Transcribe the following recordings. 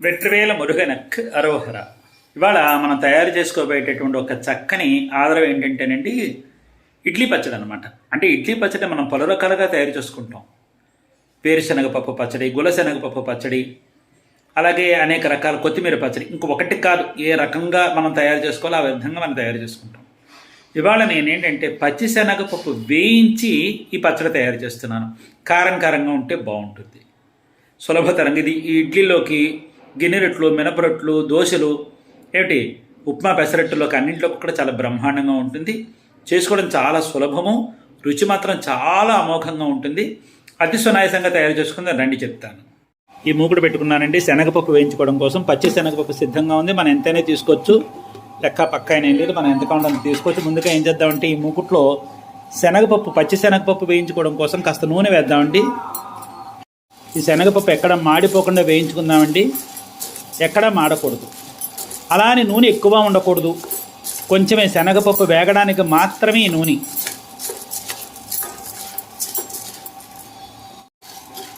వెట్రివేల మురుగనక్ అరోహర. ఇవాళ మనం తయారు చేసుకోబోయేటటువంటి ఒక చక్కని ఆధారం ఏంటంటేనండి ఇడ్లీ పచ్చడి అనమాట అంటే ఇడ్లీ పచ్చడి మనం పలు రకాలుగా తయారు చేసుకుంటాం. వేరుశనగపప్పు పచ్చడి గులశనగపప్పు పచ్చడి అలాగే అనేక రకాల కొత్తిమీర పచ్చడి. ఇంకొకటి కాదు ఏ రకంగా మనం తయారు చేసుకోవాలో ఆ విధంగా మనం తయారు చేసుకుంటాం. ఇవాళ నేనేంటంటే పచ్చి శనగపప్పు వేయించి ఈ పచ్చడి తయారు చేస్తున్నాను. కారం కారంగా ఉంటే బాగుంటుంది. సులభతరంగా ఇది ఈ ఇడ్లీలోకి గిన్నెరొట్లు మినపరొట్లు దోశలు ఏమిటి? ఉప్మా పెసరట్టులోకి అన్నింటిలో కూడా చాలా బ్రహ్మాండంగా ఉంటుంది. చేసుకోవడం చాలా సులభము. రుచి మాత్రం చాలా అమోఘంగా ఉంటుంది. అతి సునాయసంగా తయారు చేసుకుని రండి చెప్తాను. ఈ మూకుడు పెట్టుకున్నానండి. శనగపప్పు వేయించుకోవడం కోసం పచ్చి శనగపప్పు సిద్ధంగా ఉంది. మనం ఎంతైనా తీసుకోవచ్చు. లెక్క పక్క అయినా లేదు. మనం ఎంత కావాలంటే తీసుకోవచ్చు. ముందుగా ఏం చేద్దామంటే ఈ మూకుట్లో శనగపప్పు పచ్చి శనగపప్పు వేయించుకోవడం కోసం కాస్త నూనె వేద్దామండి. ఈ శనగపప్పు ఎక్కడ మాడిపోకుండా వేయించుకుందామండి. ఎక్కడ మాడకూడదు. అలా అని నూనె ఎక్కువ ఉండకూడదు. కొంచెమే శనగపప్పు వేగడానికి మాత్రమే నూనె.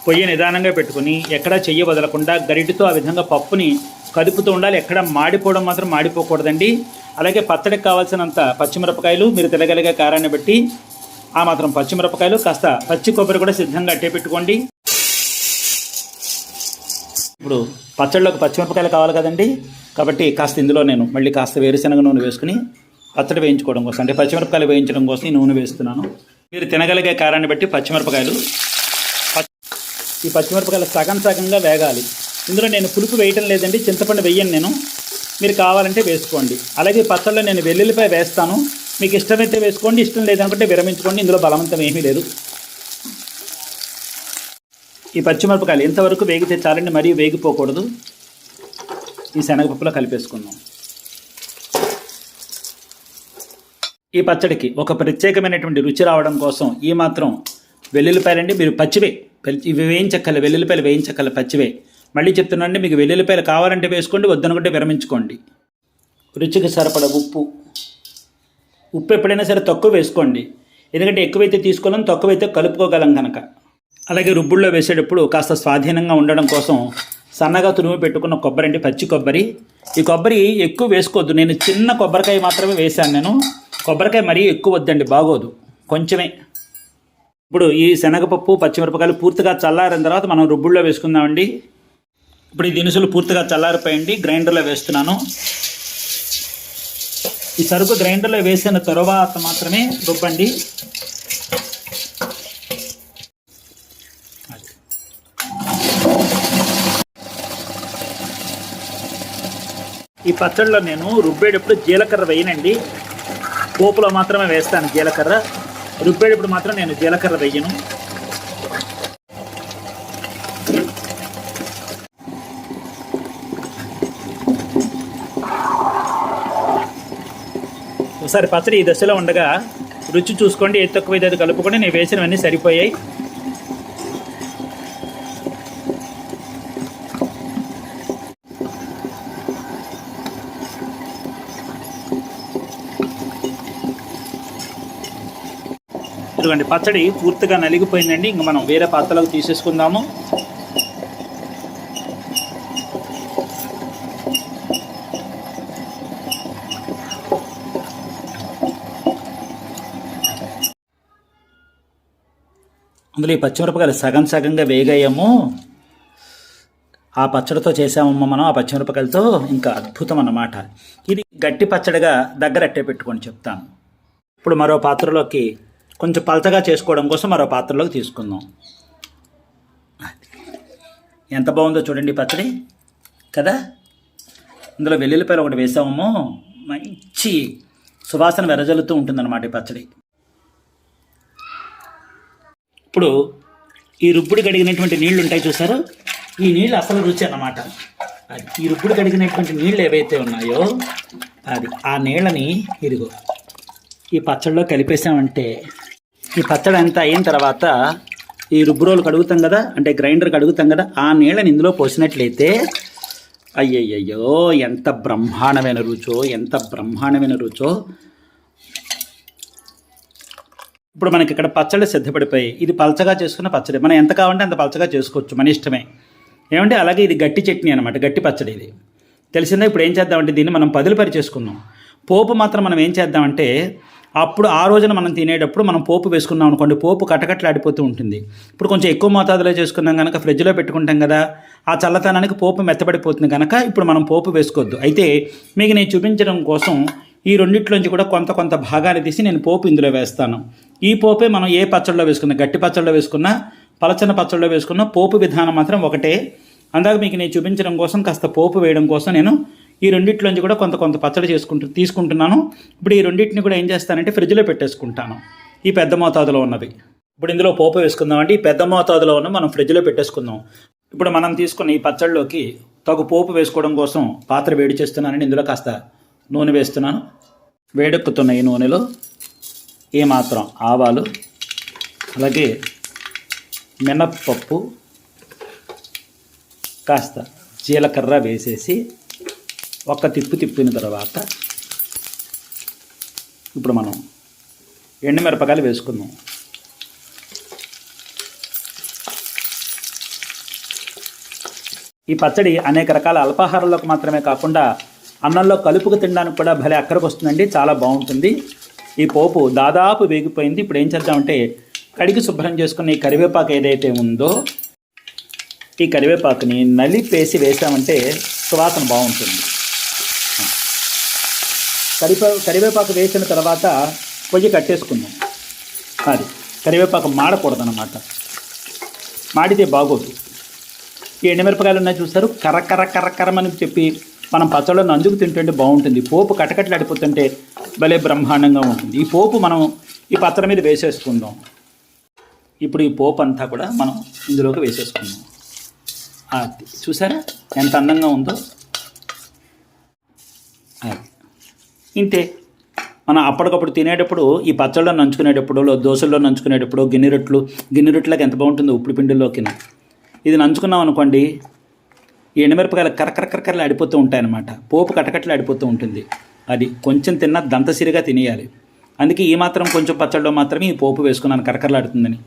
పొయ్యి నిదానంగా పెట్టుకుని ఎక్కడా చెయ్యి వదలకుండా గరిటితో ఆ విధంగా పప్పుని కదుపుతూ ఉండాలి. ఎక్కడ మాడిపోవడం మాత్రం మాడిపోకూడదండి. అలాగే పచ్చడికి కావాల్సినంత పచ్చిమిరపకాయలు మీరు తినగలిగే కారాన్ని బట్టి ఆ మాత్రం పచ్చిమిరపకాయలు కాస్త పచ్చి కొబ్బరి కూడా సిద్ధంగా అట్టే పెట్టుకోండి. ఇప్పుడు పచ్చడిలోకి పచ్చిమిరపకాయలు కావాలి కదండి. కాబట్టి కాస్త ఇందులో నేను మళ్ళీ కాస్త వేరుశనగ నూనె వేసుకుని పచ్చడి వేయించుకోవడం కోసం అంటే పచ్చిమిరపకాయలు వేయించడం కోసం ఈ నూనె వేస్తున్నాను. మీరు తినగలిగే కారాన్ని బట్టి పచ్చిమిరపకాయలు ఈ పచ్చిమిరపకాయలు సగం సగంగా వేగాలి. ఇందులో నేను పులుపు వేయటం లేదండి చింతపండు వెయ్యను నేను. మీరు కావాలంటే వేసుకోండి. అలాగే పచ్చళ్ళలో నేను వెల్లుల్లిపాయ వేస్తాను. మీకు ఇష్టమైతే వేసుకోండి ఇష్టం లేదనుకుంటే విరమించుకోండి ఇందులో బలవంతం ఏమీ లేదు. ఈ పచ్చిమిరపకాయలు ఎంతవరకు వేగితే చాలండి మరీ వేగిపోకూడదు. ఈ శనగపప్పులో కలిపేసుకుందాం. ఈ పచ్చడికి ఒక ప్రత్యేకమైనటువంటి రుచి రావడం కోసం ఈ మాత్రం వెల్లుల్లిపాయలండి. మీరు పచ్చివే ఇవి వేయించక్కల వెల్లుల్లిపాయలు వేయించక్కల పచ్చివే. మళ్ళీ చెప్తున్నానండి మీకు వెల్లుల్లిపాయలు కావాలంటే వేసుకోండి వద్దనుకుంటే విరమించుకోండి. రుచికి సరిపడ ఉప్పు. ఉప్పు ఎప్పుడైనా సరే తక్కువ వేసుకోండి. ఎందుకంటే ఎక్కువైతే తీసుకోలేం తక్కువైతే కలుపుకోగలం కనుక అలాగే రుబ్బుల్లో వేసేటప్పుడు కాస్త స్వాధీనంగా ఉండడం కోసం సన్నగా తురుము పెట్టుకున్న కొబ్బరి అంటే పచ్చి కొబ్బరి. ఈ కొబ్బరి ఎక్కువ వేసుకోవద్దు. నేను చిన్న కొబ్బరికాయ మాత్రమే వేశాను నేను. కొబ్బరికాయ మరీ ఎక్కువ వద్దండి బాగోదు. కొంచెమే. ఇప్పుడు ఈ శనగపప్పు పచ్చిమిరపకాయలు పూర్తిగా చల్లారిన తర్వాత మనం రుబ్బుల్లో వేసుకుందామండి. ఇప్పుడు ఈ దినుసులు పూర్తిగా చల్లారిపోయండి. గ్రైండర్లో వేస్తున్నాను. ఈ సరుకు గ్రైండర్లో వేసిన తర్వాత మాత్రమే రుబ్బండి. ఈ పచ్చడిలో నేను రుబ్బేటప్పుడు జీలకర్ర వేయనండి. పోపులో మాత్రమే వేస్తాను జీలకర్ర. రుబ్బేటప్పుడు మాత్రం నేను జీలకర్ర వేయను. ఒకసారి పచ్చడి ఈ దశలో ఉండగా రుచి చూసుకోండి ఏది తక్కువ ఏదైతే కలుపుకొని నేను వేసినవన్నీ సరిపోయాయి. ఇదిగోండి పచ్చడి పూర్తిగా నలిగిపోయిందండి. ఇంక మనం వేరే పాత్రలోకి తీసేసుకుందాము. అందులో ఈ పచ్చిమిరపకాయలు సగం సగంగా వేగయ్యాము ఆ పచ్చడితో చేసామమ్మా మనం ఆ పచ్చిమిరపకాయలతో ఇంకా అద్భుతం అన్నమాట. ఇది గట్టి పచ్చడిగా దగ్గర అట్టే పెట్టుకొని చెప్తాను. ఇప్పుడు మరో పాత్రలోకి కొంచెం పలచగా చేసుకోవడం కోసం మరో పాత్రలోకి తీసుకుందాం. ఎంత బాగుందో చూడండి పచ్చడి. కదా? ఇందులో వెల్లుల్లిపాయలు ఒకటి వేసామో. మంచి సువాసన వెరజల్లుతూ ఉంటుందన్నమాట ఈ పచ్చడి. ఇప్పుడు ఈ రుబ్బుడు కడిగినటువంటి నీళ్ళు ఉంటాయి చూసారు? ఈ నీళ్ళు అసలు రుచి అన్నమాట. అది ఈ రుబ్బుడు కడిగినటువంటి నీళ్ళు ఏవైతే ఉన్నాయో అది ఆ నీళ్ళని ఇదిగో ఈ పచ్చడిలో కలిపేసామంటే ఈ పచ్చడి అంతా అయిన తర్వాత ఈ రుబ్బురోలు కడుగుతాం కదా అంటే గ్రైండర్ కడుగుతాం కదా ఆ నీళ్ళని ఇందులో పోసినట్లయితే అయ్యయ్యో ఎంత బ్రహ్మాండమైన రుచో ఎంత బ్రహ్మాండమైన రుచో. ఇప్పుడు మనకి ఇక్కడ పచ్చడి సిద్ధపడిపోయి ఇది పలచగా చేసుకున్న పచ్చడి. మనం ఎంత కావాలంటే అంత పలచగా చేసుకోవచ్చు మన ఇష్టమే. ఏమంటే అలాగే ఇది గట్టి చట్నీ అనమాట గట్టి పచ్చడి ఇది. తెలిసిందా ఇప్పుడు ఏం చేద్దామంటే దీన్ని మనం పదులుపరి చేసుకున్నాం పోపు మాత్రం మనం ఏం చేద్దామంటే అప్పుడు ఆ రోజున మనం తినేటప్పుడు మనం పోపు వేసుకున్నాం అనుకోండి పోపు కటకట్లాడిపోతూ ఉంటుంది. ఇప్పుడు కొంచెం ఎక్కువ మోతాదులో చేసుకున్నాం కనుక ఫ్రిడ్జ్లో పెట్టుకుంటాం కదా ఆ చల్లతనానికి పోపు మెత్తబడిపోతుంది కనుక ఇప్పుడు మనం పోపు వేసుకోవద్దు. అయితే మీకు నేను చూపించడం కోసం ఈ రెండిట్లోంచి కూడా కొంత కొంత భాగాన్ని తీసి నేను పోపు ఇందులో వేస్తాను. ఈ పోపే మనం ఏ పచ్చళ్ళలో వేసుకున్నా గట్టి పచ్చళ్ళలో వేసుకున్నా పలచన పచ్చళ్ళలో వేసుకున్నా పోపు విధానం మాత్రం ఒకటే. అందాక మీకు నేను చూపించడం కోసం కాస్త పోపు వేయడం కోసం నేను ఈ రెండింటిలోంచి కూడా కొంత కొంత పచ్చడి చేసుకుంటు తీసుకుంటున్నాను. ఇప్పుడు ఈ రెండింటిని కూడా ఏం చేస్తానంటే ఫ్రిడ్జ్లో పెట్టేసుకుంటాను. ఈ పెద్ద మోతాదులో ఉన్నవి. ఇప్పుడు ఇందులో పోపు వేసుకుందాం ఈ పెద్ద మోతాదులో ఉన్న మనం ఫ్రిడ్జ్లో పెట్టేసుకుందాం. ఇప్పుడు మనం తీసుకున్న ఈ పచ్చళ్ళలోకి తగు పోపు వేసుకోవడం కోసం పాత్ర వేడి చేస్తున్నానని ఇందులో కాస్త నూనె వేస్తున్నాను. వేడెక్కుతున్న ఈ నూనెలో. ఏమాత్రం ఆవాలు అలాగే మినప్పప్పు కాస్త జీలకర్ర వేసేసి ఒక్క తిప్పు తిప్పిన తర్వాత ఇప్పుడు మనం ఎండుమిరపకాయలు వేసుకుందాం. ఈ పచ్చడి అనేక రకాల అల్పాహారాలకు మాత్రమే కాకుండా అన్నంలో కలుపుకు తినడానికి కూడా భలే అక్కడికి వస్తుందండి చాలా బాగుంటుంది. ఈ పోపు దాదాపు వేగిపోయింది ఇప్పుడు ఏం చేద్దామంటే కడిగి శుభ్రం చేసుకున్న ఈ కరివేపాకు ఏదైతే ఉందో ఈ కరివేపాకుని నలిపేసి వేసామంటే సువాసన బాగుంటుంది. కరివే కరివేపాకు వేసిన తర్వాత పొయ్యి కట్టేసుకుందాం. అది కరివేపాకు మాడకూడదనమాట మాడితే బాగోదు. ఈ ఎండుమిరపకాయలు ఉన్నాయి చూస్తారు కర్ర కర్ర కర్ర కర్రమని చెప్పి మనం పచ్చళ్ళలో నంజుకు తింటుంటే బాగుంటుంది. పోపు కటకట్లాడిపోతుంటే భలే బ్రహ్మాండంగా ఉంటుంది. ఈ పోపు మనం ఈ పచ్చడి మీద వేసేసుకుందాం. ఇప్పుడు ఈ పోపు అంతా కూడా మనం ఇందులోకి వేసేసుకుందాం. అది చూసారా ఎంత అందంగా ఉందో అది ఇంతే. మనం అప్పటికప్పుడు తినేటప్పుడు ఈ పచ్చళ్ళలో నంచుకునేటప్పుడు దోశల్లో నంచుకునేటప్పుడు గిన్నె రొట్లు గిన్నె రొట్టెలకు ఎంత బాగుంటుందో ఉప్పుడు పిండిలోకి ఇది నంచుకున్నాం అనుకోండి ఈ ఎండుమిరపకాయలు కరకరకరకరలు అడిపోతూ ఉంటాయన్నమాట. పోపు కటకట్లు అడిపోతూ ఉంటుంది. అది కొంచెం తిన్నా దంతసిరిగా తినేయాలి. అందుకే ఈ మాత్రం కొంచెం పచ్చడిలో మాత్రమే ఈ పోపు వేసుకున్నాను కరకరలాడుతుందని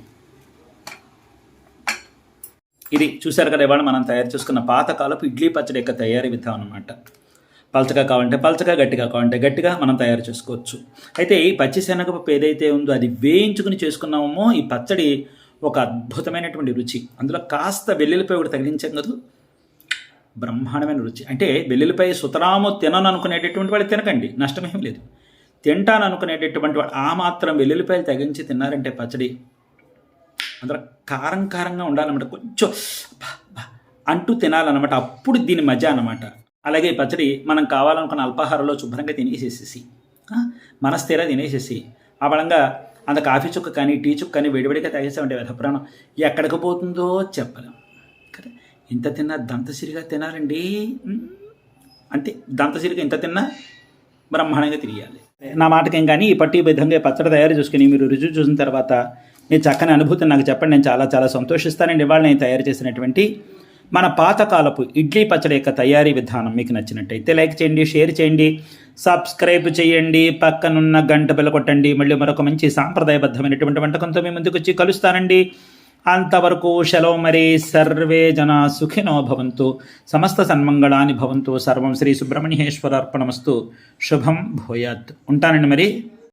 ఇది చూశారు కదా ఇవాళ మనం తయారు చేసుకున్న పాతకాలపు ఇడ్లీ పచ్చడి యొక్క తయారీ విధానం అనమాట పలచగా కావాలంటే పలచగా గట్టిగా కావాలంటే గట్టిగా మనం తయారు చేసుకోవచ్చు. అయితే ఈ పచ్చి శనగపప్పు ఏదైతే ఉందో అది వేయించుకుని చేసుకున్నామో ఈ పచ్చడి ఒక అద్భుతమైనటువంటి రుచి. అందులో కాస్త వెల్లుల్లిపై కూడా తగిలించాం కదా. బ్రహ్మాండమైన రుచి. అంటే వెల్లుల్లిపాయ సుతరాము తినను అనుకునేటటువంటి వాళ్ళు తినకండి. నష్టమేం లేదు. తింటాను అనుకునేటటువంటి వాడు ఆ మాత్రం వెల్లుల్లిపాయలు తగించి తిన్నారంటే పచ్చడి అందులో కారం కారంగా ఉండాలన్నమాట. కొంచెం అంటూ తినాలన్నమాట. అప్పుడు దీని మజా అన్నమాట. అలాగే ఈ పచ్చడి మనం కావాలనుకున్న అల్పాహారంలో శుభ్రంగా తినేసేసేసి మనస్థిర తినేసేసి ఆ బలంగా అంత కాఫీ చుక్క కానీ టీ చుక్క కానీ వేడివేడిగా తాగేసామంటే వ్యధప్రాణం ఎక్కడికి పోతుందో చెప్పలేం. కదా? ఇంత తిన్నా దంతసిరిగా తినాలండి? అంతే దంతసిరిగా ఇంత తిన్నా బ్రహ్మాండంగా తిరిగాలి. నా మాటకేం కానీ ఈ పట్టి విధంగా పచ్చడి తయారు చేసుకుని మీరు రుజువు చూసిన తర్వాత మీ చక్కని అనుభూతిని నాకు చెప్పండి. నేను చాలా చాలా సంతోషిస్తానండి. ఇవాళ నేను తయారు చేసినటువంటి మన పాతకాలపు ఇడ్లీ పచ్చడి యొక్క తయారీ విధానం మీకు నచ్చినట్టయితే లైక్ చేయండి షేర్ చేయండి సబ్స్క్రైబ్ చేయండి పక్కనున్న గంట బెల్ల కొట్టండి. మళ్ళీ మరొక మంచి సాంప్రదాయబద్ధమైనటువంటి వంటకంతో మీ ముందుకు వచ్చి కలుస్తానండి. అంతవరకు సెలవు మరి సర్వే జన సుఖినో భవంతు. సమస్త సన్మంగళాని భవంతు. సర్వం శ్రీ సుబ్రహ్మణ్యేశ్వర అర్పణమస్తు శుభం భూయాత్. ఉంటానండి మరి.